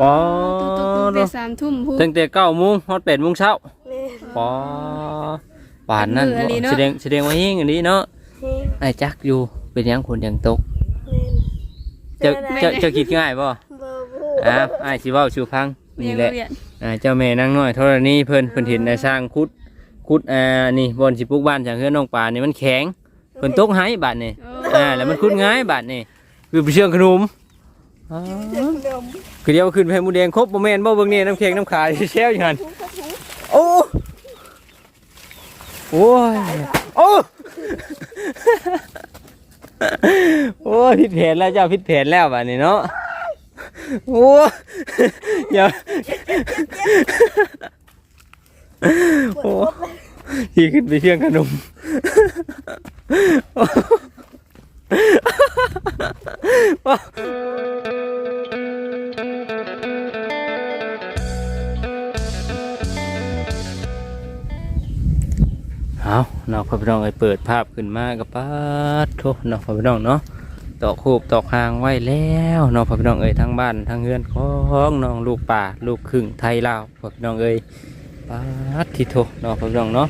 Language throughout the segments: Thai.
ปอตัวตัวกูแต่สามทุ่มพูด ตั้งแต่เก้าโมงฮอดแปดโมงเช้าแม่ปอป่านนั้นมืออันนี้เนาะแสดงแสดงว่าเฮงอันนี้เนาะเฮ้ยไอ้จักอยู่เป็นหยังคนยังตกแม่นเจ้าเจ้าเจ้าคิดง่ายบ่บ่บูอ่าไอ้สิเว้าชูพังนี่แหละ เรียนอ่าเจ้าแม่นางน้อยธรณีเพิ่นเพิ่นเห็นในสร้างคุดคุดอ่านี่บอนสิปลูกบ้านจังเฮือนน้องปลานี่มันแข็งเพิ่นตกให้บาดนี่โอ้อ่าแล้วมันคุดง่ายบาดนี่คือไปเชื่องขนม อ๋อคือเดียวขึ้นไปหมูแดงครบบ่แม่นบ่เบิ่งนี่น้ำแข็งน้ำขาที่แช่อยู่หั่นโอ้โอ้ยโอ้โอ้ผิดแผนแล้วเจ้าผิดแผนแล้วบานี้เนาะโอ้ยอย่าโอ้ที่ขึ้นไปเชื่องขนม เอาเนาะพ่อพี่น้องไอ้เปิดภาพขึ้นมากับป้าดโทเนาะพ่อพี่น้องเนาะตอกคูบตอกหางไว้แล้วเนาะพ่อพี่น้องเอ้ยทั้งบ้านทั้งเฮือนของน้องลูกป่าลูกครึ่งไทยลาวพ่อพี่น้องเอ้ยป้าที่โทเนาะพ่อพี่น้องเนาะ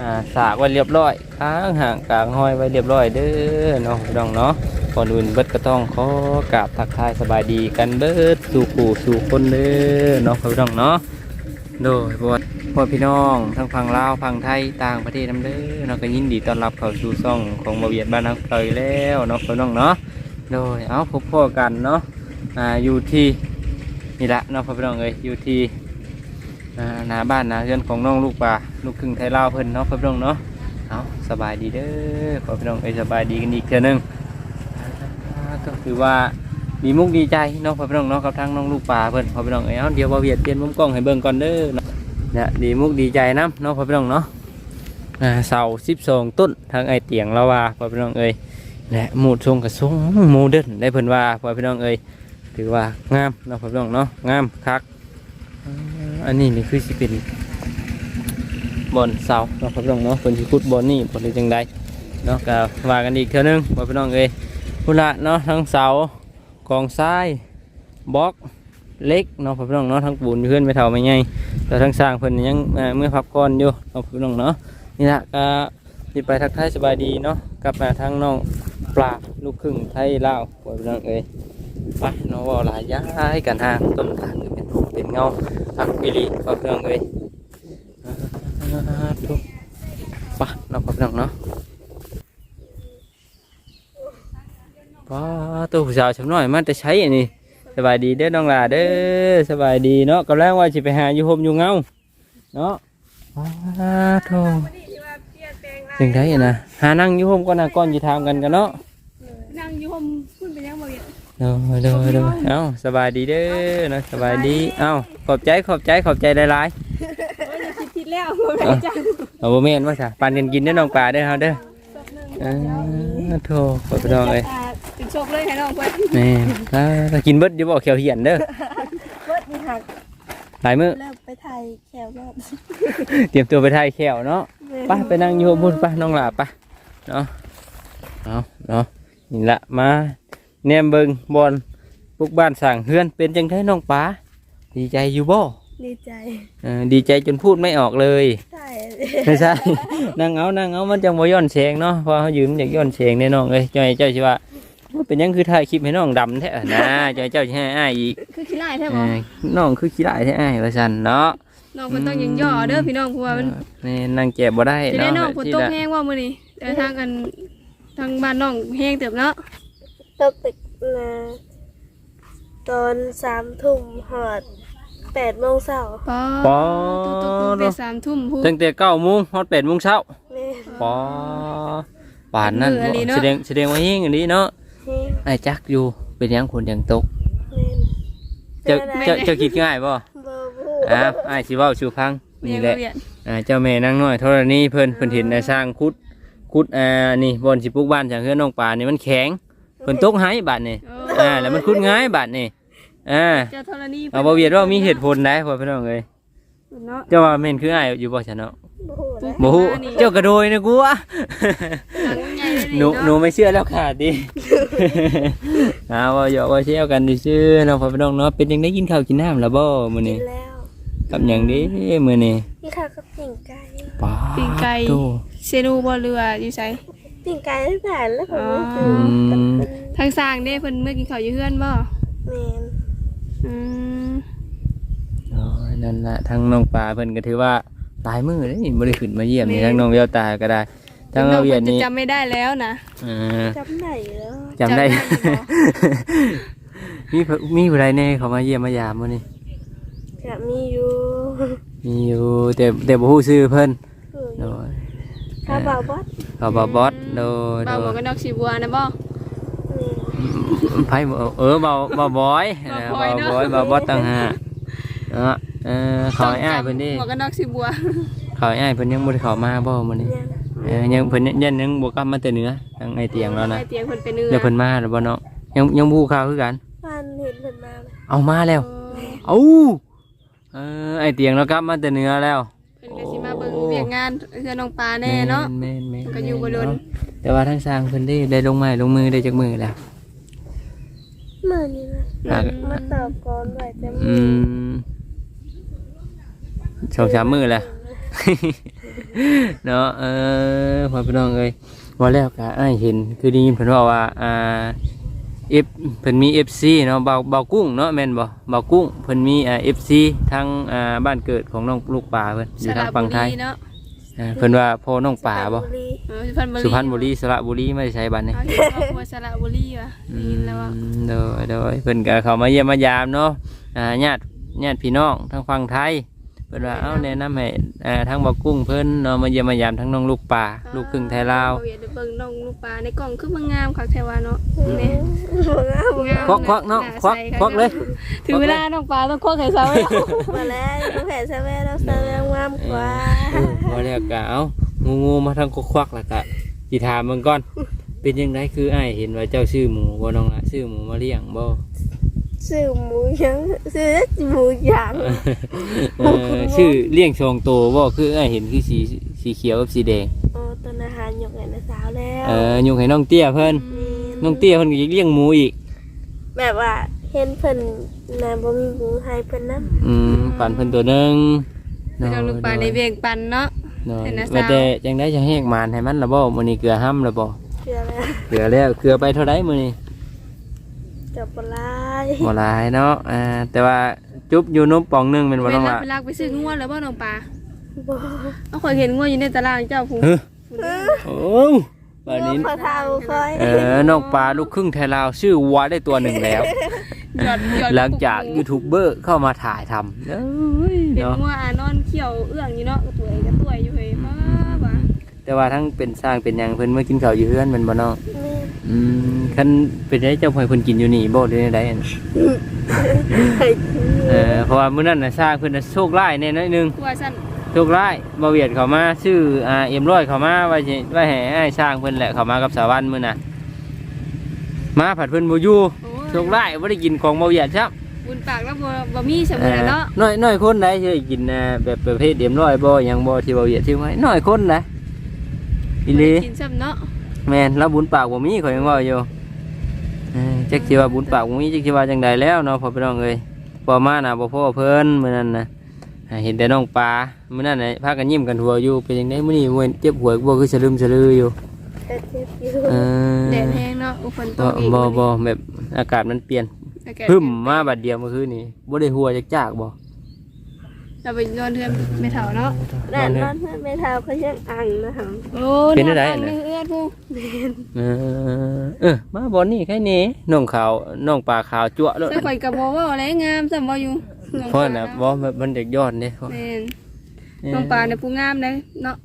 อ่าสากไว้เรียบร้อยค้างห่างกลางห้อยไว้เรียบร้อยเด้อเนาะพ่อพี่น้องเนาะก่อนอื่นเบิดก็ต้องขอกราบทักทายสบายดีกันเบิดสู่ปู่สู่คนเด้อเนาะพ่อพี่น้องเนาะโดยบทพ่อพี่น้องทั้งฝั่งลาวฝั่งไทยต่างประเทศนํเด้อเนาะก็ยินดีต้อนรับเข้าสู่ช่องของบาเวียดบ้านนักเตยแล้วเนาะพี่น้องเนาะโดยเอาพบพ่อกันเนาะอ่าอยู่ที่นี่ละเนาะพ่อพี่น้องเอ้ยอยู่ที่ หน้าบ้านหน้าเรือนของน้องลูกป่าลูกครึ่งไทยลาวเพิ่นเนาะพ่อพี่น้องเนาะเอาสบายดีเด้อพ่อพี่น้องเอ้สบายดีกันอีกเทื่อนึงก็คือว่ามีมุกดีใจเนาะพ่อพี่น้องเนาะกับทางน้องลูกป่าเพิ่นพ่อพี่น้องเอ้เอาเดี๋ยวบาเวียดเปลี่ยนมุมกล้องให้เบิ่งก่อนเด้อเนี่ยดีมุกดีใจน้ำเนาะพ่อพี่น้องเนาะเสาสิบสองต้นทางไอเตียงเราว่าพ่อพี่น้องเอ้ยและหมูดทรงกระทรงโมเดิร์นได้เพิ่นว่าพ่อพี่น้องเอ้ยถือว่างามเนาะพ่อพี่น้องเนาะงามคัก อันนี้นี่คือสิเป็นบอนเสาเนาะพี่น้องเนาะเพิ่นสิขุดบอนนี่บ่ได้จังใดเนาะก็ว่ากันอีกเทื่อนึงพ่พี่น้องเอ้ยพุ่นละเนาะทั้งเสากองทรายบล็อกเล็กเนาะพี่น้องเนาะทั้งปูนเพื่อนไปเท่าไม่ใหญ่แต่ทั้งสร้างเพิ่นยังเมื่อพักก่อนอยู่เอาพี่น้องเนาะนี่ละก็สิไปทักทายสบายดีเนาะกลับมาทางน้องปลาลูกครึ่งไทยลาวปพี่น้องเอ้ยไปเนาะว่าหลายย้ายกันทางต้นทาง เป็นเป็นเงาพักอีหลีพ่อพี่น้องเอ้ยอ่าทุกไปเนาะพ่อพี่น้องเนาะป้าตัวผู้สาวชำน้อยมันจะใช้อันนี้สบายดีเด้อน้องหลาเด้อสบายดีเนาะกำลังว่าสิไปหาอยู่ห่มอยู่เงาเนาะอ้าโธ่จังไดอะนะหานั่งอยู่ห่มก่อนนะก่อนสิถามกันกันเนาะ นั่งอยู่ห่มพูดไป ยังบ่เรียนเด้อเด้อเด้อเอ้าสบายดีเด้อเนาะสบายดี เอ้าขอบใจขอบใจขอบใจหลายโอ้ยอย่าคิดผิดแล้วบ่ได้จังๆเอาบ่แม่นว่าซะปานกันกินเด้อน้องปลาเด้อเฮาเด้อสักหนึงอ้าโธ่ขอบพี่น้องเอ้ยอ่าถึงโชคเลยให้น้องเพิ่นแม่ถ้าถ้ากินเบิดอยู่บ่เขียวเหียนเด้อเบิดมีหักหลายมื้อเลิกไปไทยแขวรอบเตรียมตัวไปถ่ายแขวเนาะ ไปไปนั่งอยู่บนไปน้องหลาไปเนาะเอาเนาะนี่ละมา แนมเบิงบอลปลูกบ้านสั่งเฮือนเป็นจังไดน้องป๋าดีใจอยู่บ่ดีใจเออดีใจจนพูดไม่ออกเลย ใช่ไม่ใช่นั่งเอานั่งเอามันจังบ่ย้อนเสียงเนาะเพอเขายืมอยากย้อนเสียงแน่น้องเอ้ยเจ้าเจ้าสิว่าว่าเป็นหยังคือถ่ายคลิปให้น้องดำแท้อะนะเจ้าเจ้าสิให้อ้ายอีกคือขี้ร้ายแท้เอบ่อน้องคือขี้ร้ายแท้อ้ายว่าซั่นเนาะ น้องเพิ่นต้องยิงย่อเด้อพี่น้องเพราะว่ามันแม่นั่งแก็บบ่ได้สิได้เนาะน้องฝนตกแห้งว่ามื้อนี้เดินทางกันทางบ้านน้องแห้งเติบเนาะ ตกตึกนะตอนสามทุ่มหอดแปดโมงเช้าปอปอตัวตัวกูแต่สามทุ่มพูด ตั้งแต่เก้าโมงฮอดแปดโมงเช้าแม่ปอป่านนั้นมืออันนี้เนาะแสดงแสดงว่าเฮงอันนี้เนาะเฮ้ยไอ้จักอยู่เป็นหยังคนยังตก แม่นเจ้าเจ้าเจ้าคิดง่ายป่ะบ่บูอ่าไอ้สิเว้าชูพังนี่แหละเรียนอ่าเจ้าแม่นางน้อยธรณีเพิ่นเพิ่นเห็นในสร้างคุดคุดอ่านี่บอนสิปลูกบ้านจังเฮือนน้องป่านี่มันแข็ง เพิ่นตกให้บาดนี่โอ้อ่าแล้วมันคุดง่ายบาดนี่อ่าเจ้าธรณีเอาบ่เวียดว่ามีเหตุผลได้พ่อพี่น้องเอ้ยเนาะเจ้าว่าแม่นคืออ้ายอยู่บ่ซั่นเนาะบ่ฮู้นะบ่ฮู้เจ้ากระโดยนะกูวะหลังใหญ่เลยหนูหนูไม่เชื่อแล้วค่ะดิเอาว่าหยอกว่าเชี่ยวกันซื่อๆเน้องพ่อพี่น้องเนาะเป็นยังได้กินข้าวกินน้ำแล้วบ่มื้อกินี้นแล้วกับหยังดิมื้อนี้พี่ข้าวกับปิ่งไก่ป้าปิงไก่โตเซนูบ่เรืออยู่ไส ปิ่งไก่ตั้งแต่แล้วผมก็คือือมทางสร้างเด้เพิ่นเมื่อกินข้าวอยู่เฮือนบ่แมนอืมอ๋อนั่นล่ะทั้งน้องปลาเพิ่นก็ถือว่าตายมื้อเด้บ่ได้ขึ้นมาเยี่ยมนี่ทั้งน้องเวียวตาก็ได้ทั้งน้องเวียนจะนี่จำไม่ได้แล้วนะ เออจำได้แล้วจำได้ จำได้อยู่บ่ มีผู้มีผู้ใดแน่เขามาเยี่ยมมายามมื้อนี้จะมีอยู่มีอยู่แต่แต่บ่ฮู้ชื่อเพิ่นโดยข้าวบาบอสเขาบ่บอส โดยโดบ่าวหมวยกกันนอกสีบัวนะบ่นี่ไผบ่เออเบาเบาบอยเบาเอบอยาเนอะ บอยเบาบอสต่างหากเนาะเออเขาให้อ้ายเพิ่นดิหมวกกันนอกสีบัวเขาให้อ้ายเพิ่นยังบ่ได้เข้ามาบ่มื้อนี้ยังเออยังเพิ่นยันยังบ่กลับมาแต่เหนือทางไอ้เตียงแล้วนะไอ้เตียงเพิ่นเป็นเนื้อเดี๋ยวเพิ่นมาแล้วบ่เนาะยังยังบ่ฮู้ข่าวคือกันบ้านเห็นเพิ่นมาเลยเอามาแล้ว เออเอ้าเออไอ้เตียงเรากลับมาแต่เหนือแล้วเพิ่นก็สิมาเบิ่งเวียกงานเพื่อนน้องปลาแน่เนาะ แม่นแม่น ก็อยู่บ่โดนเาะแต่ว่าทางสร้างเพิ่นได้ได้ลงไม้ลงมือได้จักมือแล้วเมื่อนี้นะอะ มาตอบก่อนไว้แต่อืมสองสามมือแล้วเนาะเออพอพี่น้องเอ้ยว่าแล้วก็อ้ายเห็นคือได้ยินเพิ่นว่าว่าอ่าเอฟเพิ่นมี FC เนาะเบาเบากุ้งเนาะแม่นบ่เบากุ้งเพิ่นมีอ่า FC ทางอ่าบ้านเกิดของน้องลูกป่าเพิ่นอยู่ทางฝั่งไทยเนาะ อ่าเพิ่นว่าพ่อน้องป่าบ่สุพรรณบุรีเออสุพรรณบุรีสุพรรณบุรีสระบุรีไม่ได้ใช้บ้านนี่เอาที่ครอบครัวสระบุรีว่ะได้ยินแล้วว่าอืมโดยโดยเพิ่นก็เข้ามาเยี่ยมมายามเนาะอ่าญาติญาติพี่น้องทางฝั่งไทยเพิ่นว่าเอ้าแนะนำให้อ่าทางบ่กุ้งเพิ่นเนาะมาเยี่ยมมายามทั้งน้องลูกป่าลูกครึ่งไทยลาวเอเดี๋ยวเบิ่งน้องลูกปลาในกล่องคือมันงามคักแท้ว่าเนาะนี่หัวงามงามควักควักเนาะควักควักเลยถึงเวลาน้องปลาต้องควักให้ซะไว้มาแล้วน้องแผ่นแซเว่เราแซเว่งามกว่าเออพอแล้วก็เอ้างูงูมาทางควักๆแล้วก็สิถามเบิ่งก่อนเป็นจังไดคืออ้ายเห็นว่าเจ้าชื่อหมูบ่น้องละชื่อหมูมาเลี้ยงบ่ ซื้อหมูยังซื้อหมูย่างเออชื่อเลี้ยงชองโตบ่คืออ้ายเห็นคือสีสีเขียวกับสีแดง โอ้ตอนอาหารยกไงนะสาวแล้วเออยกให้น้องเตี้ยเพิ่นนี่น้องเตี้ยเพิ่นก็อยากเลี้ยงหมูอีก แบบว่าเห็นเพิ่นน่ะบ่มีหมูให้เพิ่นนำอืมปั่นเพิ่นตัวหนึงพี่น้องลูกปลาในเวียงปันเนาะ เนาะเห็นนะว่าสาวแต่จังได้จะแหกมานให้มันละบ่มื้อนี้เกลือห้ำละบ่เชื่อแล้วเกลือแล้วเกลือไปเท่าใดมื้อนี้ กับปลายบ่หลายเนาะอ่าแต่ว่าจุ๊บอยู่นมป่องหนึงแม่นบ่เวน้องลาล่ะเวลาไปซื้องัวแล้วบ่น้องปลาบ่เอาข่อยเห็นงัวอยู่ในตารางเจ้าผู้เฮ้อโอ้บัดนี้พอเท่าคอยเออน้องปลาลูกครึ่งไทยลาวชื่อวัวได้ตัวหนึ่งแล้วหยอดยอดหลังจากยูทูบเบอร์เข้ามาถ่ายทำเอ้ยเห็นเนาะงัวอ่านอนเขียวเอื้องอยู่เนาะกระตัวกระตัวอยู่เฮ้ยมาบ่าแต่ว่าทั้งเป็นสร้างเป็นหยังเพิ่นเมื่อกินข้าวอยู่เฮือนแมันบ่เนาะแม่ อืมคันเป็นได้เจ้าพ่อยเพิ่นกินอยู่นี่บ่ได้ได้อันให้เออเพราะว่ามื้อนั้นน่ะสร้างเพิ่นน่ะโชคร้ายแน่น้อยหนึง กลัวสั่นโชคร้ายบ่เวียดเข้ามาชื่ออ่าเอ็มร้อยเข้ามาว่าสิว่าให้อ้ายสร้างเพิ่นแหละเข้ามากับสาวันมื้อน่ะมาผัดเพิ่นบ่อยู่โอ้ยโชคร้ายบ่ได้กินของบ่เวียดครับบุญปากแล้วบ่บ่มีเสมอเนาะน้อยน้อยคนได้สิได้กินอ่าแบบประเภทเอ็มร้อยบ่หยังบ่ที่บ่เวียดที่ไว้น้อยคนนะอีหลีกินซ้ำเนาะ แม่นแล้วบุญปากบ่มีข่อยยังเว่าอยู่เอ้ยจักสิว่าบุญปากบ่มีจักสิว่าจังใดแล้วเนาะพ่อพี่น้องเอ้ยพอมาน่ะบ่พอเพิ่นมื้อนั้นน่ะอ่าเห็นแต่น้องปลามื้อนั้นน่ะพากันยิ้มกันหัวอยู่เป็นจังไดมื้อนี้มื้อเจ็บหัวบ่คือสะลึมสะลืออยู่แต่เจ็บอยู่เออแดดแห้งเนาะอุฝนตบ่กอีกบ่บ่แบบอากาศมันเปลี่ยนอากาศ พึ่มมาบัดเดียวเมื่อคืนนี้บ่ได้หัวจักจากบ่ เราไปนอนเทือนไม่เฒ่าเนาะแต่นอนเพื่อนไม่เท่าเขายังอังนะครับโอ้เป็นได้ไดนน่ะเอื้อนผู้เออเออมาบ่นี่แค่นี้น้องขาวน้องปลาขาวจั่วแล้วใส่ข่อยกับบ่เว้าอะไรงามซ้ำบ่อยู่น้องเพราะปลน่ะเาบ่มันมันเด็กยอดเด้แม่นน้องปลาเนี่ยผู้งามเลยเนาะ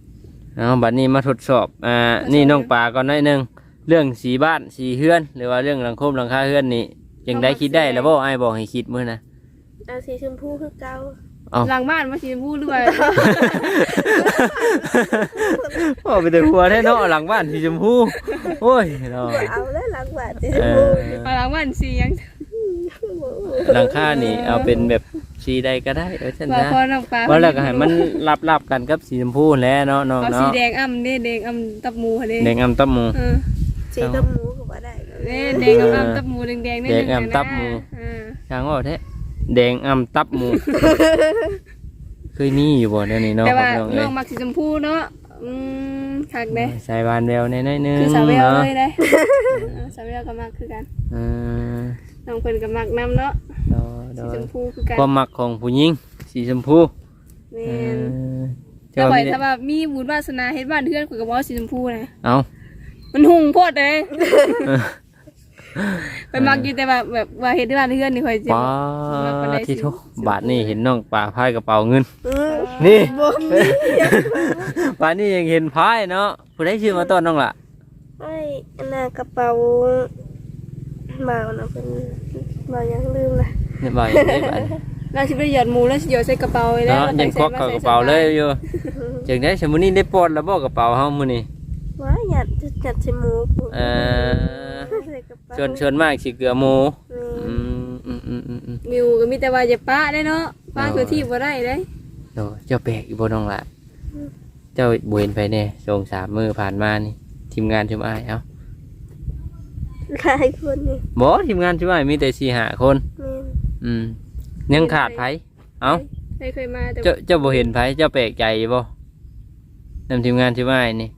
เอาบัดนี้มาทดสอบอ่านี่น้องปลาก่อนหน่อยหนึงเรื่องสีบ้านสีเฮือน หรือว่าเรื่องหลังโคมหลังคาเฮือนนี่ยังได้คิดได้แล้วบ่ไอ้ายบอกให้คิดมื้อนะเอาสีชมพูคือเก่า เอาหลังบ้านมาสีชมพูด้วยโอ้ไปแต่หัวแท้เนาะหลังบ้านสีชมพูโอ้ยเนาะเอาแล้วหลังบาดสีชเอมพูอหลังบ้านสีหยังงหลังคานี่เอาเป็นแบบสีใดก็ได้เออฉันว่านะพอน้องปลาว่าแล้วก็ให้มันรับรับกันกับสีชมพูแหล้วเนาะน้องเอาสีเนาะแดงอ่ำเด้แดงอ่ำตับหมูหั่นเด้แดงอำตับหมู เออสีตะหมูก็บ่ได้ เด้แดงอ่ำตับหมูแดงๆนิดนึงแดงอ่ำตับหมู เออช่างว่าแท้ แดงอำตับหมู เคยมีอยู่บ่เดี๋ยวนี้เนาะแต่ว่าน้องน้เอ้อยงมักสีชมพูเนาะอืมคักเด้ใส่บานแววในน้อยๆนึงคือสาวแววเนาะเลยเด้เออสาวแววก็มักคือกันเออน้องเพิ่นก็มักนํเนาะโดยโดสียชมพูคือกันความมักของผู้หญิงสีชมพูแม่เอนอแต่เจ้าว่ามีถ้าว่ามีบุญวาสนาเฮ็ดบ้านเฮือนข่อยก็บ่เอาสีชมพูนะเอามันหุงโพดเด้ ไปมักอยู่แต่ว่าแบบว่าเฮ็ดที่บ้านเฮือนนี่ข่อยสิป้ามักปานใดสิที่ทุกบาทนี่เห็นน้องป่าพายกระเป๋าเงินอืมนี่บ่มีบาทนี่ยังเห็นพายเนาะผู้ใดชื่อมาต้อนน้องล่ะไอ้อันน่ะกระเป๋าบ่าวน่ะเป็นบ่าวยังลืมละเนี่ยบ่าวอย่างนี้บาทเราสิไปหยอดหมูแล้วสิหยอดใส่กระเป๋าไว้แล้วเนาะยังควักเข้ากระเป๋าเลยอยู่จังได้สมมุตินี่ได้ปลดแล้วบ่กระเป๋าเฮามื้อนี้ว่าหยัดจัดใส่หมูปุ๊บเอ่อใส่กระ เป๋าชวนชวนมากสิเกลือหมูอือืมมอืมอืมอืมอืมมิวก็มีแต่ว่าอย่าป้าได้เนาะป้าคือที่บ่ได้เด้โดเจ้าแปลกอีบ่น้องล่ะเจ้าบ่เห็นไปแน่สองสามมื้อผ่านมานี่ ทีมงานชุมอ้ายเอ้าหลายคนนี่บ่ทีมงานชุมอ้ายมีแต่สี่ห้าคน แม่นอืมยังขาดไผเอ้าเคยเคยมาแต่เจ้าเจ้าบ่เห็นไผเจ้าแปลกใจบ่นำทีมงานชุมอ้ายนี่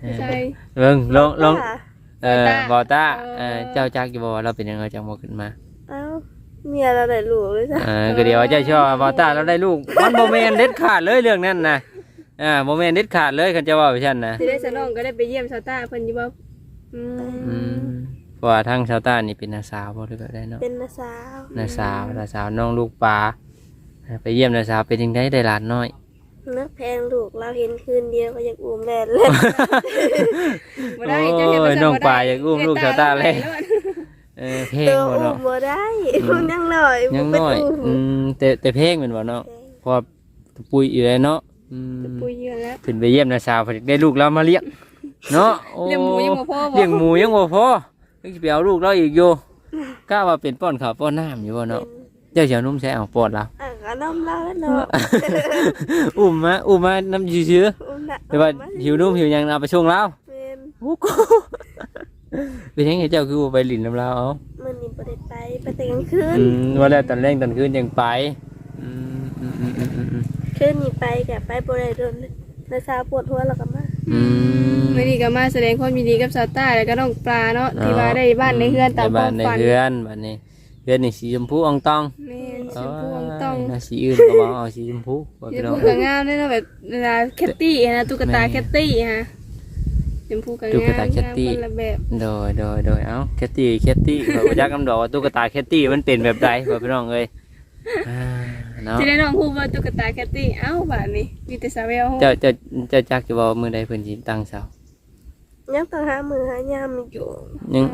เออใช่เบิ่งลองลองว่า เอ่อบอต้าเออเอ่อเจ้าจักอยู่บ่ว่าเราเป็นยังไงจังบ่ขึ้นมา เอ้าเมียเราได้ลูกเลยจ้ะเออก็เดี๋ยวเจ้าชอบบอต้าเราได้ลูกมันบ่แม่นเด็ดขาดเลยเรื่องนั้นนะอ่าบ่แม่นเด็ดขาดเลยคันจะว่าไปซั่นนะสิได้สนองก็ได้ไปเยี่ยมชาวต้าเพิ่นอยู่บ่อือืมมเพราะว่าทางชาวต้านี่เป็นนาสาวบ่หรือแบบใดเนาะเป็นนาสาวนาสาวนาสาวน้องลูกปลาไปเยี่ยมนาสาวเป็นจังไดได้หลานน้อย นักแพงลูกเราเห็นคืนเดียวก็อยากอุ้มแม่เลยบ่ได้เจ้าเฮ็ดโอ้บ่ยได้น้องบ่ได้ปลาอยากอุ้มลูกชาวต้าเลย เออเพลงตัวบ่อุ้เนาะมบ่ได้มันยังน้อยยังบ่น้อยเป็อืมแต่แต่เพลงแม่นบ่เนาะเพราะว่าปุยอยู่เลยเนาะอืมปุยเยอะแล้วขึ้นไปเยี่ยมนาสาวพอดีได้ลูกเรามาเลี้ยงเนาะโอ้ เลี้ยงหมูยังบ่พอบ่เลี้ยงหมูยังบ่พอยังสิไปเอาลูกเราอีกอยู่กล้าว่าเป็นป้อนข้าวป้อนน้ำอยู่บ่เนาะเจ้าเสียวนุ่มใส่เอาป้อนเราอะ ก็น้ำเราแล้วเนาะอุ้มมาอุ้มมาน้ำชื้ออุ้มน่ะๆแต่ว่าหิวนุ่มหิวหยังเอาไปส่งเราแม่นโอ้โหเป็นยังไงเจ้าคือบ่ไปหลินน้ำเราเอามื้อนี้บ่ได้ไปไปแต่กลางคืนอืมว่าแล้วตอนแรกตอนคืนยังไปอืมอืมอืมอืมอืมอืมคืนนี้ไปก็ไปบ่ได้โดนนาสาวปวดหัวแล้วก็มาอืมมื้อนี้ก็มาแสดงความยินดีกับชาวต้าแล้วก็น้องปลาเนาะที่ว่าได้บ้านในเฮือนตามได้คบ้าวานมในฝันเฮือนบ้านนี้เฮือนนี่สีชมพูอ่องตองแม่นชมพูอ่องต้องโย น่าสีอื่นก็บอกเอาสีชมพูว่าชพี่มน้อพูงก็งามเลยเนาะแบบเวลาแคตตี้นะตุ๊กตาแม่แคตตี้ฮะชมพูก็งามตุ๊กตาแคตตี้งมคนละแบบโดยโดยโดยเอ้าแคตตี้แคตตี้เราจักคำดอกว่าตุ๊กตาแคตตี้มันเป็นแบบใดว่าพี่น้องเอ้ยอ่าเนาะ ที่ได้น้องพูดว่าตุ๊กตาแคตตี้เอ้าบาดนี้มีแต่สาวแววเจ้าเจ้าเจ้าจักจะบอกมือใดเพิ่นสิตั้งเสายังต้องหามือหายามอยู่ยัง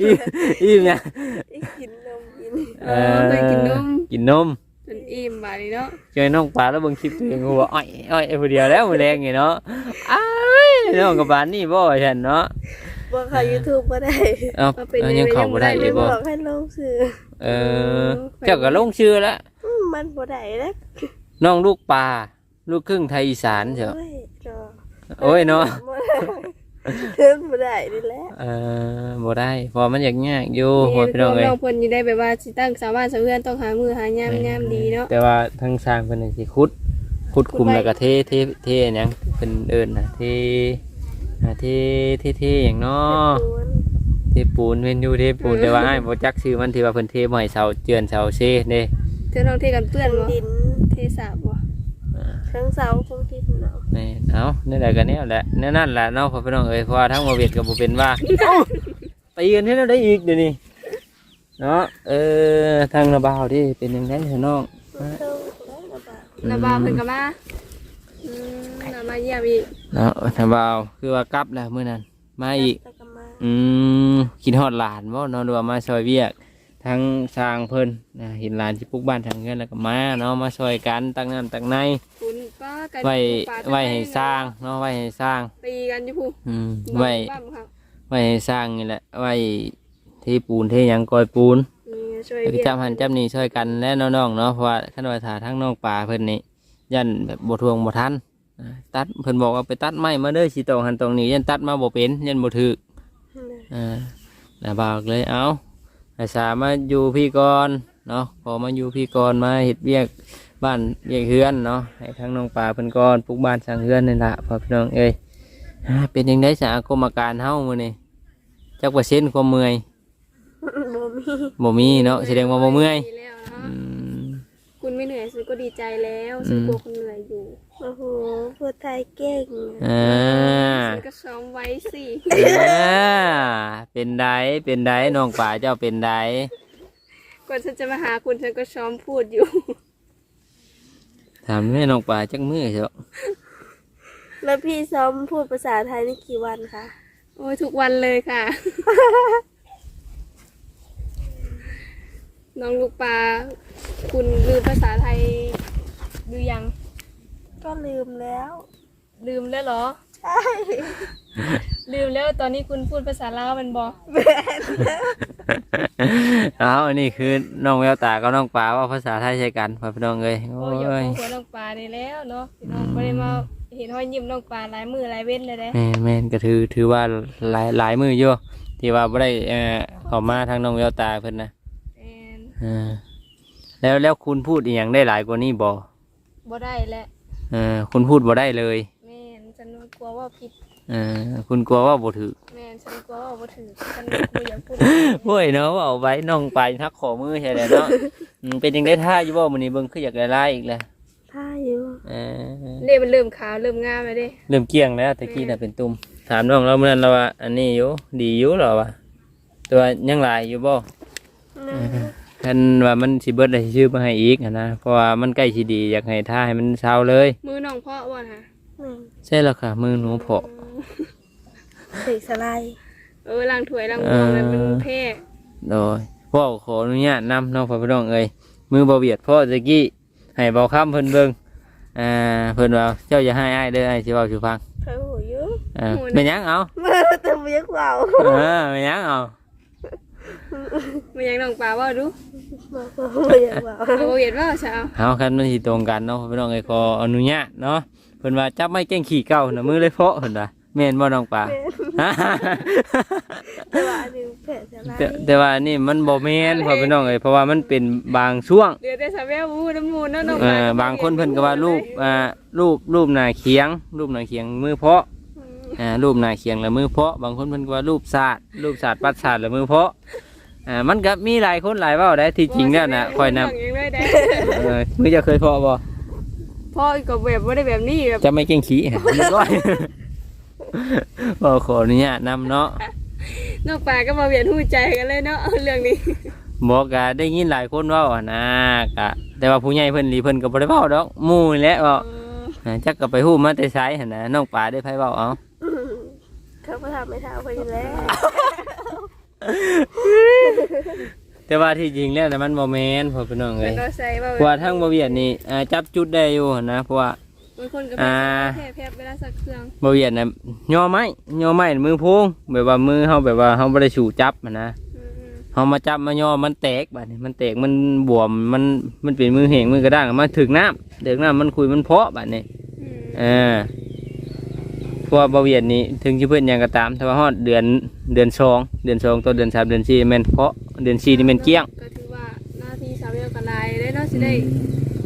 อิ่มอิ่มเนี่ยอีกกินนมกิน เออเคยกินนมกินนมจนอิ่มบาดนี้เนาะเจอน้องปลาแล้วเบิ่งคลิปตัวเองหัวอ้อยอ้อยไอ้ผู้เดียวแล้วมื้อแรงนี่เนาะอ้ายน้องกับบ้านนี่บ่ว่าฉันเนาะบอกเขา YouTube บ่ได้เอ้าเอ้ายังเข้าบ่ได้ไม่อีกบบ่อกให้ลงสื่อเออเจ้าก็ลงชื่อแล้วอืมมันบ่ได้แล้วน้องลูกปลาลูกครึ่งไทยอีสานเถอะโอ้ยจอโอ้ยเนาะบ่ได้ เพิ่นบ่ได้นี่แหละเออบ่ได้เพอมันอยากยากอยู่พ่อพี่น้องเอ้เอ้ยน้องเพิ่นอยู่ได้แบบว่าสิตั้งสาวบ้านสาวเฮือนต้องหามือหายามยามดีเนาะแต่ว่าทางสร้างเพิ่นน่ะสิขุดขุดคุมขุดไว้แล้วก็เทเทเทหยังเพิ่นเอิ้นน่ะเทอ่าเทเทเทหยังเนาะปูนเทปูนเพิ่นอยู่เทปูนแต่ว่าอ้ายบ่จักชื่อมันที่ว่าเพิ่นเทบ่ให้เสาเจือนเสาเซเด้เธอต้องเทกันเปื้อนบ่ดินเทสาบบ่ทั้งเสาคงที่เนาะแม่นเอานั่นแหละก็แนวแหละแนวนั่นแหละเนาะพ่อพี่น้องเอ้ยเพราะว่าทั้งบ่เวียดก็บ่เป็นว่าเอ้าตีกันเฮ็ดได้อีกเดี๋ยวนี้เนาะเออทางระบาวที่เป็นจังได๋เถอะน้องมันเข้าแล้วระบาดนาบาเพิ่นก็มาอืมนามาเยี่ยมอีกเนาะระบาวคือว่ากลับแล้วมื้อนั้นมาอีกแล้วก็มา อืมคิดฮอดหลานบ่เนาะหรือว่ามาซอยเวียก ทั้งสร้างเพิ่นนะเห็นหลานที่ปลูกบ้านทางเงินแล้วก็มาเนาะมาซอยกันตั้งน้ำตั้งในคุณป้ากันไว้ปลาตะไว้ให้สร้างเนาะไว้ให้สร้างตีกันอยู่ผู้อืมไว้บ้ามครับไว้ให้สร้างนี่แหละไว้เทปูนเทหยังกอยปูนนี่ช่วยแล้วก็เวียกจับหันจับนี่ช่วยกันและน้องๆเนาะเพราะว่าคันว่าถ้าทั้งน้องป่าเพิ่นนี่ยันแบบบ่ทวงบ่ทันอ่าตัดเพิ่นบอกว่าไปตัดไม้มาเด้อสิตรงหันตรงนี้ยันตัดมาบ่เป็นยันบ่ถึกอ่าแล้วบอกเลยเอา อาสามาอยู่พี่ก่อนเนาะพอมาอยู่พี่ก่อนมาเฮ็ดเวียกบ้านเวียกเฮือนเนาะให้ทั้งน้องป่าเพิ่นก่อนปลูกบ้านสร้างเฮือนนี่ล่ะพ่อพี่น้องเอ้ยอ่าเป็นจังได๋สาคมอาการเฮามื้อนี้จักเปอร์เซ็นต์ความเมื่อยบ่มีบ่มีเนาะแสดงว่าบ่เมื่อยดีแล้วอืเนาะมคุณไม่เหนื่อยสุดก็ดีใจแล้วอืสุดมกลัวคุณเหนื่อยอยู่ โอ้โหพูดไทยเก่งอ่าฉันก็ซ้อมไว้สิอ่าเป็นไดเป็นไดน้องป่าเจ้าเป็นไดก่อนฉันจะมาหาคุณฉันก็ซ้อมพูดอยู่ ถามแม่น้องป่าจักมือเถอะแล้วพี่ซ้อมพูดภาษาไทยนี่กี่วันคะ โอ้ยทุกวันเลยค่ะ น้องลูกปลาคุณลืมภาษาไทยหรือยัง ก็ลืมแล้ว ลืมแล้วเหรอ ใช่ลืมแล้วตอนนี้คุณพูดภาษาลาวมันบอกเอาอันนี้คือน้องแววตากับน้องป่าว่าภาษาไทยใช่กันพ่อพี่น้องเอ้ยโอ้โอ้ยอย่าโกยหัวน้องปลานี่แล้วเนาะพี่น้องไม่ได้มาเห็นห้อยยิ้มน้องปลาหลายมือหลายเว้นเลยเด้แม่นแม่นก็ถือถือว่าหลายหลายมืออยู่ที่ว่าบ่ได้เอ่อเข้ามาทางน้องแววตาเพิ่นนะแอนอ่าแล้วแล้วคุณพูดอีหยังได้หลายกว่านี้บ่บ่ได้แหละ เออคุณพูดบ่ได้เลยแม่นฉันกลัวว่าผิดเออคุณกลัวว่าบ่ถือแม่นฉันกลัวว่าบ่ถือฉันกลัวอย่าพูดเว้ยเนาะว่าเอาไว้น้องไปทักขอมือใช่แล้วเนาะอืมเป็นยังได้ท่าอยู่บ่มื้อนี้เบิ่งคืออยากได้ลายอีกแล้วท่าอยู่เออเล่มันเริ่มขาวเริ่มงามแล้วเด้เริ่มเกลี้ยงแล้วตะกี้น่ะเป็นตุ่มถามน้องเราเมื่อนั้นเราว่าอันนี้อยู่ดีอยู่เหรอวะตัวยังหลายอยู่บ่นะ คันว่ามันสิเบิดได้ชื่อมาให้อีกหั้นนะเพราะว่ามันใกล้สิดีอยากให้ท่าให้มันเช้าเลย มือน้องพ่อบ่นะหนึ่งใช่แล้วค่ะ มือหนูเพาะเด็กสไลด์เออล้างถ้วยล้างมือมันเป็นแพ้โดยพ่อขออนุญาตนำน้องพ่อพี่น้องเอ้ยมือบ่เบียดพ่อตะกี้ให้เบาค้ำเพิ่นเบิ่งอ่าเพิ่นว่าเจ้าอย่าให้อ้ายเด้ออ้ายสิเว้าสู่ฟังเคยหูอยู่อ่าเป็นหยังเอาแต่ไม่ยักเบา เออเป็นหยังเอา มันยังน้องปลาว่าดูไม่ยักเบาเอาบ่เห็นว่าสาวเอาคันมันสิตรงกันเนาะพี่น้องเอ้ยขออนุญาตเนาะเพิ่นว่าจับไม้เก่งขี่เก่าน่ะมือเลยเพาะเพิ่นว่าแม่นบ่น้องป่าแต่ว่าอันนี้แผลสไลแต่ด์แต่ว่านี่มันบ่แม่นพ่อพี่น้องเอ้ยเพราะว่ามันเป็นบางช่วง เดี๋ยวแต่สาวแวววูน้ำมูลเนาะน้องเอปลาอบางคนเพิ่นก็ว่ารูปอ่ารูปรูปหน้าเคียง รูปหน้าเคียงมือเพาะ อ่ารูปหน้าเคียงแล้วมือเพาะบางคนเพิ่นก็ว่ารูปศาสตร์รูปศาสตร์ปัดศาสตร์แล้วมือเพาะอ่ามันก็มีหลายคนหลายเว้าได้ที่จริงแล้วน่ะค่อยนำเรื่องเลยได้เออมือจะเคยเพาะบ่พ่อก็แบบบ่ได้แบบนี้แบบจะไม่เก่งขี้เรียบร้อยบ่ขออนุญาตนำเนาะน้องปลาก็มาเวียนหูใจกันเลยเนาะเรื่องนี้บอกกะได้ยินหลายคนเว้าอะนะกะ แต่ว่าผู้ใหญ่เพิ่นหลีเพิ่นก็บ่ได้เว้าดอกหมู่นี่แหละเว้าเอออ่าจักก็ไปฮู้มาแต่ไสหั่นน่ะน้องปลาได้ไผเว้าเอา เขาก็ทำไม่เท่าไปอยู่แล้วแต่ว่าที่จริงแล้วน่ะมันบ่แม่นพ่อพี่น้องเป็เอ้นยเราใส่ว่าเพราะว่าทางบ่เวียดนี่อ่าจับจุดได้อยู่หั่นนะเพราะว่าบางคนก็อ่าแพ้แพ้เวลาสักเครื่องบ่เวียดน่ะย่อไม้ย่อไม้มือโพงแบบว่ามือเฮาแบบว่าเฮาบ่ได้สู่จับหั่นนะอืมเฮามาจับมาย่อมันแตกบัดนี้มันแตกมันบวมมันมันเป็นมือแห้งมือกระด้างมาถึงน้ำถึงน้ำมันคุยมันเพาะบัดนี้อืม เออเพราะว่าบ่เวียดนี่ถึงสิเพิ่นหยังก็ตามแต่ว่าฮอดเดือนเดือนสองเดือนสองต่อเดือนสามเดือนสี่แม่นเพาะเดือนสี่นี่แม่นเกลี้ยงก็ถือว่าหน้าที่สาวเวลกับลายได้เนาะสิได้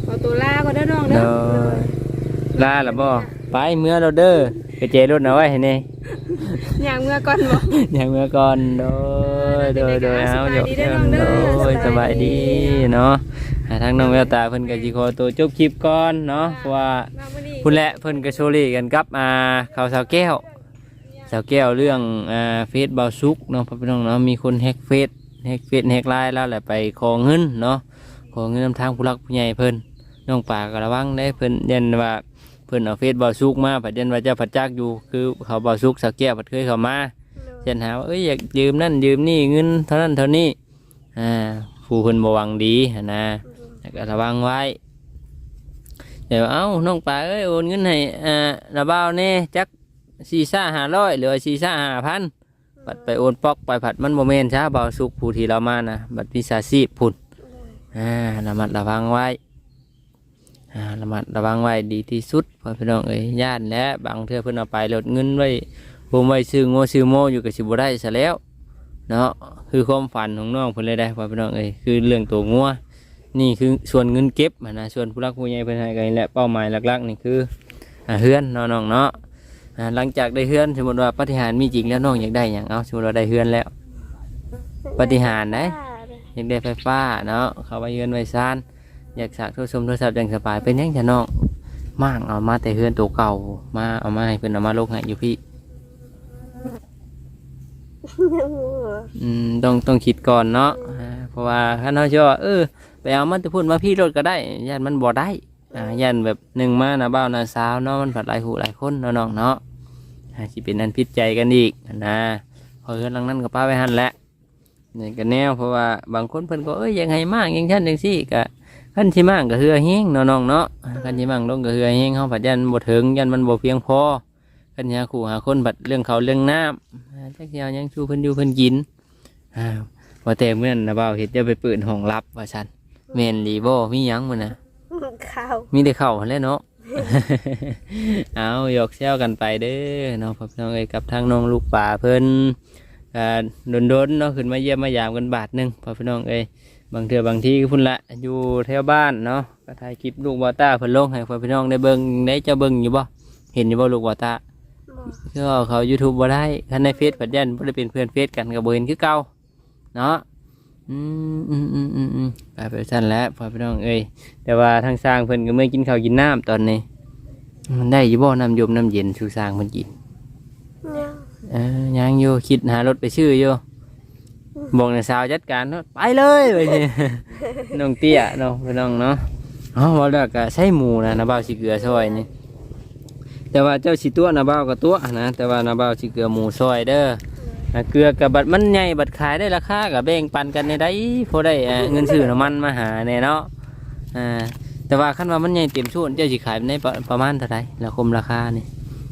ขอตัวลาก็ได้อน้องเด้เด้ออลาละบ่ไปเมื่อเราเด้อไปเจรถเอาไว้ให้แน่อย่างเมื่อก่อนบ่ อย่างเมื่อก่อนโดยโดยโดยเอาเดี๋ยวสบายดีเด้อน้องเด้อโดยสบายดีเนาะหาทางน้องแววตาเพิ่นก็สิขอตัวจบคลิปก่อนเนาะเพราะว่า มามื้อนี้ พุ่นแหละเพิ่นก็โชว์ลีกันกับอ่าข่าวสาวแก้ว สาวแก้วเรื่องอ่าเฟซเบาซุกเนาะพ่อพี่น้องเนาะมีคนแฮกเฟซแฮกเฟซแฮกไลน์แล้วแหละไปขอเงินเนาะขอเงินนำทางผู้หลักผู้ใหญ่เพิ่นน้องป่าก็ระวังได้เพิ่นยันว่าเพิ่นเอาเฟซเบาซุกมาผัดยันว่าเจะผัดจักอยู่คือเขาเบาซุกสาวแก้วผัดเคยเข้ามาเช่นหาว่าเอ้ยอยากยืมนั่นยืมนี่เงินเท่านั้นเท่านี้อ่าผู้เพิ่นบ่หวังดีหั้นนะแล้วก็ระวังไว้เดี๋ยวเอ้าน้องป่าเอ้ยโอนเงินให้อ่าระบ่าวแน่จักสี่ซ่าห้าร้อยหรือว่าสี่ซ่าห้าพันบัดไปโอนปอกไปผัดมันโมเมนช้าเบาสุกผู้ที่เรามานะบัดวิชาชีพพุ่นอ่าระมัดระวังไว้อ่าระมัดระวังไว้ดีที่สุดพ่อพี่น้องเอ้ยย่านและบางเทื่อเพิ่นเอาไปลดเงินไว้ผมไว้ซื้อโง่ซื้อโมอยู่กับสิบ่ได้ซะแล้วเนาะคือความฝันของน้องเพิ่นเลยได้พ่อพี่น้องเอ้ยคือเรื่องตัวงัว นี่คือส่วนเงินเก็บหั้นนะส่วนผู้รักผู้ใหญ่เพิ่นให้กันนี่แหละเป้าหมายหลักๆนี่คืออ่าเฮือนเนาะน้องเนาะอ่าหลังจากได้เฮือนสมมติว่าปาฏิหารย์มีจริงแล้วน้องอยากได้หยังเอาสมมติว่าได้เฮือนแล้วปฏิหารย์นะอยากได้ไฟฟ้าเนาะเขาไว้เฮือนไว้ซ่านอยากสากโทรศัพท์โทรศัพท์อย่างสบายเป็นหยังจะน้องมั่งเอามาแต่เฮือนตัวเก่ามาเอามาให้เพิ่นเอามาลงให้อยู่พี่ยังหัวอืมต้องต้องคิดก่อนเนาะอ่าเพราะว่าถ้าเราเชื่อว่าเออ ไปเอามันจะพูดมาพี่รถก็ได้ยันมันบ่ได้อ่ายันแบบหนึ่งมานะบ้าวนะสาวเนาะมันผัดหลายหูหลายคนเนาะน้องเนาะอ่าสิเป็นอันพิษใจกันอีกนะพอเฮือนหลังนั้นก็ป้าไปหันแหละนี่ก็แนวเพราะว่าบางคนเพิ่นก็เอ้ยยังไงมากยังชั้นจังซี่ก็ขั้นที่มากก็เฮือแห้งเนาะน้องเนาะขั้นที่มากลงก็เฮือแห้งเฮาผัดยันบ่ถึงยันมันบ่เพียงพอขั้นหาคู่หาคนบัดเรื่องเขาเรื่องน้ำอ่าจักเดียวยังชูเพิ่นอยู่เพิ่นกินอ้าวว่าแต่เมื่อนนะบ่าวเห็ดจะไปเปิดห้องลับว่าฉัน เมนรีโบมีหยังมันนะข้าวมีแต่เข่าหั่นแหล้วเนาะ เอาหยอกแซวกันไปเด้อเนาะพ่อพี่น้องเอ้ยกับทางน้องลูกป่าเพิ่นอ่าโดนๆเนาะขึ้นมาเยี่ยมมายามกันบาทหนึงพ่อพี่น้องเอ้ยบางเทื่อบางที่ก็พุ่นละอยู่แถวบ้านเนาะก็ถ่ายคลิปลูกวอต้าเพิ่นลงให้พ่อพี่น้องได้เบิ่งได้เจะเบิ่งอยู่บ่เห็นอยู่บ่ลูกวอต้าบอกก็เขา YouTube บ่ได้คันในเฟซปัดยันบ่ได้เป็นเพื่อนเฟซกันก็บ่เห็นคือเก่าเนาะ อืมอืมอืมอืมอืมไปไปซั่นแหล้วพ่อพี่น้องเอ้ยแต่ว่าทางสร้างเพิ่นก็เมื่อกินข้าวกินน้ำตอนนี้ มันได้อยู่บ่น้ำยมน้ำเย็นสู่สร้างเพิ่นกินยังเออยังอยู่คิดหารถไปชื่ออยู่บอกในสาวจัดการเนาะไปเลยไปสิน้องเตี้ยเนาะพี่น้องเนาะอ๋อว่าแล้วก็ใช้หมูนะนาบ่าวสิเกลือซอยนี่แต่ว่าเจ้าสิตัวนาบ่าวก็ตัวนะแต่ว่านาบ่าวสิเกลือหมูซอยเด้ออ่า เกลือกับบัดมันใหญ่บัดขายได้ราคากับแบ่งปันกันในได้พอได้อ่าเงินซื้อน้ำมันมาหาแน่เนาะอ่าแต่ว่าคันว่ามันใหญ่เต็มชุดเจ้าสิขายในประประมาณเท่าไหร่ราคมราคานี่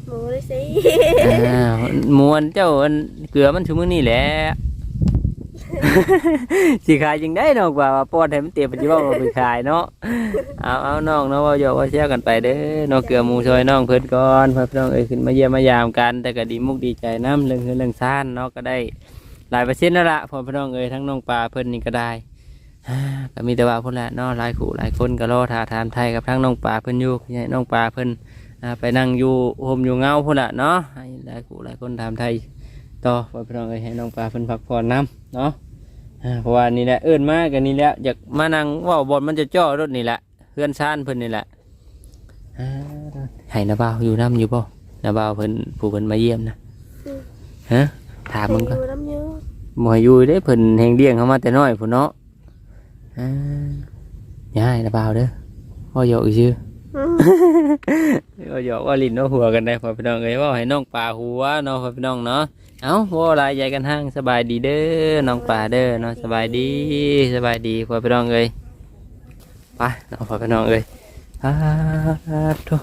หมูเลยสิอ่าหมวนเจ้าอันเกลือมันถึงมื้อนี่แหละ สิขายจังได้เนาะกว่าว่าปอดให้มันเต็มปฏิบัติว่าไปขายเนาะเอาเอาน้องเนาะว่าหยอกว่าแซวกันไปเด้อเนาะเกลือหมูซอยน้องเพิ่นก่อนเพื่อนพี่น้องเอ้ยขึ้นมาเยี่ยมมายามกัน แต่ก็ดีมุกดีใจน้ำเรื่องเฮือนเรื่องซ่านเนาะก็ได้ หลายเปอร์เซ็นต์แล้วล่ะพอพี่น้องเอ้ยทั้งน้องปลาเพิ่นนี่ก็ได้ก็มีแต่ว่าพุ่นแหละเนาะหลายคู่หลายคนก็รอท่าทามไทยกับทั้งน้องปลาเพิ่นอยู่ให้น้องปลาเพิ่นอ่าไปนั่งอยู่โฮมอยู่เงาพุ่นละเนาะหลายกูหลายคนถามไทย ต่อว่าพี่น้องเอ้ยให้น้องปลาเพิ่นพักผ่อนน้ำเนาะอ่าเพราะว่านี่แหละเอิ้นมากันนี่แหละอยากมานั่งเว่าบอลมันจะจ่อรถนี่แหละเพื่อนชานเพิ่นนี่แหละอ่าให้นาบ่าวอยู่น้ำอยู่บ่นาบ่าวเพิ่นผู้เพิ่นมาเยี่ยมนะฮะถามมึงก็ อยู่น้ำเยอะบ่ให้อยู่เด้เพิ่นแหงเลี้ยงเขามาแต่น้อยพุ่นเนาะอ่าอย่าให้นาบ่าวเด้อพ่อหยอกอีซื่ออืมก็ หยอกว่าลิ้นเอาหัวกันได้พอพี่น้องเอ้ยว่าให้น้องปลาหัวเนาะพอพี่น้องเนาะเอ้าว่าอะไรใหญ่กันห้างสบายดีเด้อน้องปลาเด้อเนาะสบายดีสบายดีพอพี่น้องเอ้ยไปเนาะพอพี่น้องเอ้ยอ่าทุ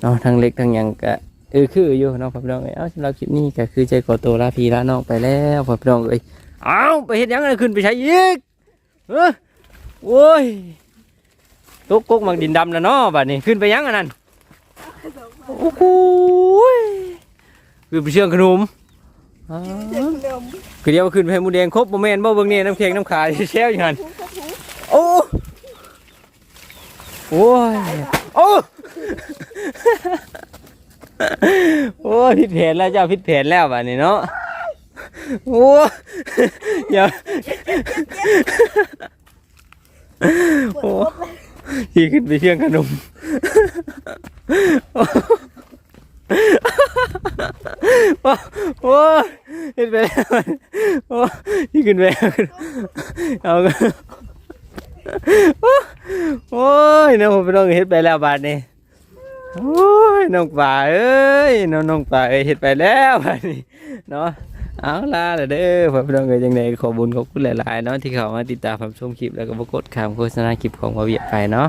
เนาะทั้งเล็กทั้งยังก็เออคืออยู่เนาะพอพี่น้องเอ้ยเอ้าสำหรับคลิปนี้ก็คือใจกอโตวลาพีลาน้องไปแล้วพอพี่น้องเอ้ยเอ้าไปเห็นยังไงขึ้นไปใช้อีกเออโอ้ยตุ๊กกกมักดินดำแล้วเนาะบัดนี้ขึ้นไปยังอันนั้น โอ้โหยคือไปเชื่องขนมอ๋อคือเดียวขึ้นไปให้หมูแดงครบบ่แม่นบ่เบิ่งนี่น้ำแข็งน้ำขาแช่อยู่หั่นโอ้โอ้ยโอ้โอ้ยผิดแผนแล้วเจ้าผิดแผนแล้วบัดนี้เนาะโอ้ยอย่าโอ้ที่ขึ้นไปเชื่องขนม โอ้ยเห็นไปแล้วโอ้ยขึ้นไปแล้วเอาโอ้ยน้องผมน้องเห็ดไปแล้วบาดนี้โอ้ยน้องป่าเอ้ยน้องน้องป่าเอ้ยเห็ดไปแล้วบาดนี้เนาะเอาล่ะเด้อผมน้องเอ้ยจังไดขอบุญขอบคุณหลายๆเนาะที่เขามาติดตามรับชมคลิปแล้วก็มากดข่าวโฆษณาคลิปของพ่อเวียไปเนาะ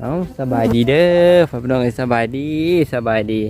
เอาสบายดีเด้อพี่น้องเอ้ยสบายดีสบายดี